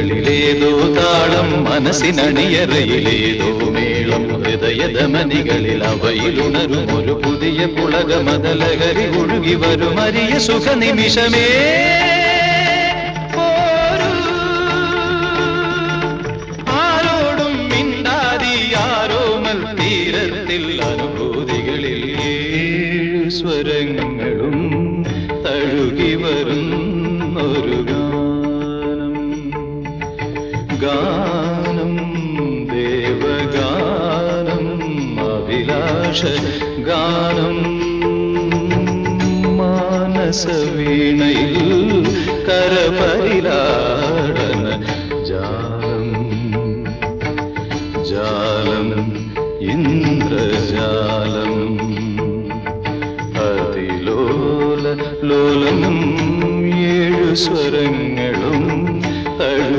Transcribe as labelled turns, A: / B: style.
A: കൈകളിലേതോ താളം മനസ്സിനണിയറയിലേതോ മേളം ഹൃദയധമനികളിൽ അവയിലുണരും ഒരു പുതിയ പുളകമതലകരി ഒഴുകി വരും അരിയ സുഖ നിമിഷമേ പോരൂ. ആരോടും മിണ്ടാതി ആരോമൽ തീരത്തിൽ അനുഭൂതികളിൽ ഏഴ് സ്വരങ്ങളും തഴുകി വരുന്നൊരു ഗാനം ദേവഗാനം അഭിലാഷ ഗാനം. മാനസവീണയിൽ കരപരിലാടന ജാലം. ജാലം ഇന്ദ്രജാലം. അതിലോല ലോലം ഏഴു സ്വരങ്ങളും